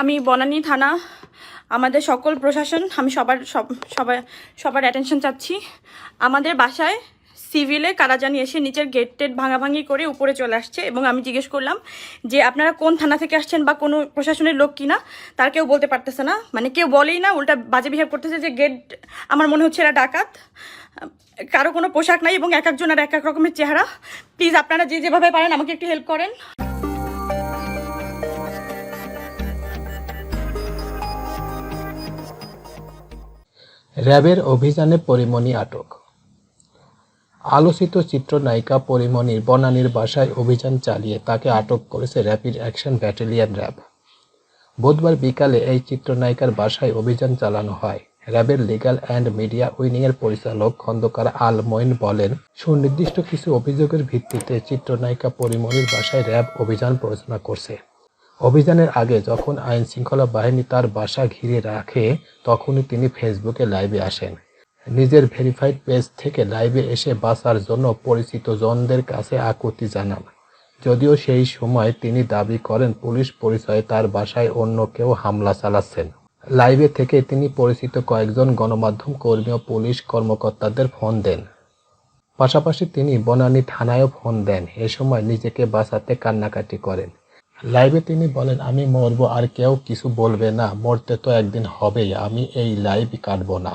আমি বনানী থানা, আমাদের সকল প্রশাসন, আমি সবার সব, সবাই, সবার অ্যাটেনশন চাচ্ছি। আমাদের বাসায় সিভিলে কারা জানি এসে নিচের গেট টেট ভাঙাভাঙি করে উপরে চলে আসছে এবং আমি জিজ্ঞেস করলাম যে, আপনারা কোন থানা থেকে আসছেন বা কোনো প্রশাসনের লোক কিনা? তার কেউ বলতে পারতেছে না। মানে কেউ বলেই না, উল্টা বাজে বিহেভ করতেছে যে, গেট, আমার মনে হচ্ছে এরা ডাকাত। কারও কোনো পোশাক নাই এবং এক একজনের এক এক রকমের চেহারা। প্লিজ আপনারা যে যেভাবে পারেন আমাকে একটু হেল্প করেন। র্যাবের অভিযানে পরিমণি আটক। আলোচিত চিত্রনায়িকা পরিমণির বনানীর বাসায় অভিযান চালিয়ে তাকে আটক করেছে র্যাপিড অ্যাকশন ব্যাটালিয়ন র্যাব। বুধবার বিকালে এই চিত্রনায়িকার বাসায় অভিযান চালানো হয়। র্যাবের লিগ্যাল অ্যান্ড মিডিয়া উইনিংয়ের পরিচালক খন্দকার আল মঈন বলেন, সুনির্দিষ্ট কিছু অভিযোগের ভিত্তিতে চিত্রনায়িকা পরিমণির বাসায় র্যাব অভিযান পরিচালনা করছে। অভিযানের আগে যখন আইন শৃঙ্খলা বাহিনী তার বাসা ঘিরে রাখে, তখনই তিনি ফেসবুকে লাইভে আসেন। নিজের ভেরিফাইড পেজ থেকে লাইভে এসে বাঁচার জন্য পরিচিত জনদের কাছে আকুতি জানান। যদিও সেই সময় তিনি দাবি করেন, পুলিশ পরিচয়ে তার বাসায় অন্য কেউ হামলা চালাচ্ছেন। লাইভে থেকে তিনি পরিচিত কয়েকজন গণমাধ্যম কর্মী ও পুলিশ কর্মকর্তাদের ফোন দেন। পাশাপাশি তিনি বনানী থানায়ও ফোন দেন। এ সময় নিজেকে বাঁচাতে কান্নাকাটি করেন। লাইভে তিনি বলেন, আমি মরবো আর কেউ কিছু বলবে না। মরতে তো একদিন হবেই। আমি এই লাইভ কাটবো না।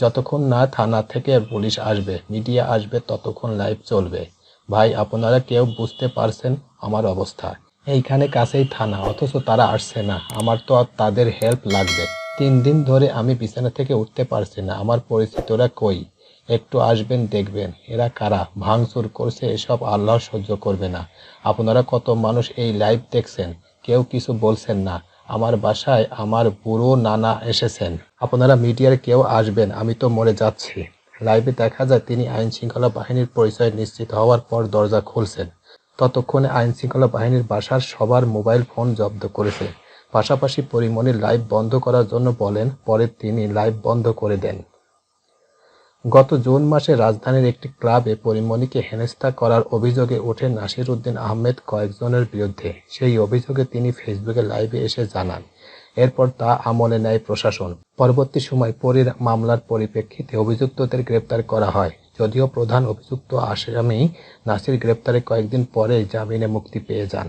যতক্ষণ না থানা থেকে পুলিশ আসবে মিডিয়া আসবে, ততক্ষণ লাইভ চলবে। ভাই, আপনারা কেউ বুঝতে পারছেন আমার অবস্থা। এইখানে কাছেই থানা, অথচ তারা আসছে না। আমার তো আর তাদের হেল্প লাগবে। তিন দিন ধরে আমি বিছানা থেকে উঠতে পারছি না। আমার পরিচিতরা কই? একটু আসবেন, দেখবেন। এরা কারা? ভাঙচুর করছে, এসব আল্লাহ সহ্য করবে না। আপনারা কত মানুষ এই লাইভ দেখছেন? কেউ কিছু বলছেন না। আমার বাসায় আমার বুড়ো নানা এসেছেন। আপনারা মিডিয়ার কেউ আসবেন, আমি তো মরে যাচ্ছি। লাইভে দেখা যায় তিনি আইন শৃঙ্খলা বাহিনীর পরিচয় নিশ্চিত হওয়ার পর দরজা খুলছেন। ততক্ষণে আইন শৃঙ্খলা বাহিনীর বাসার সবার মোবাইল ফোন জব্দ করেছে। পাশাপাশি পরিমণির লাইভ বন্ধ করার জন্য বলেন, পরে তিনি লাইভ বন্ধ করে দেন। গত জুন মাসে রাজধানীর একটি ক্লাবে পরিমণিকে হেনস্থা করার অভিযোগে ওঠে নাসির উদ্দিন আহমেদ কয়েকজনের বিরুদ্ধে। সেই অভিযোগে তিনি ফেসবুকে লাইভে এসে জানান, এরপর তা আমলে নেয় প্রশাসন। পরবর্তী সময় পরীর মামলার পরিপ্রেক্ষিতে অভিযুক্তদের গ্রেপ্তার করা হয়। যদিও প্রধান অভিযুক্ত আসামি নাসির গ্রেপ্তারে কয়েকদিন পরে জামিনে মুক্তি পেয়ে যান।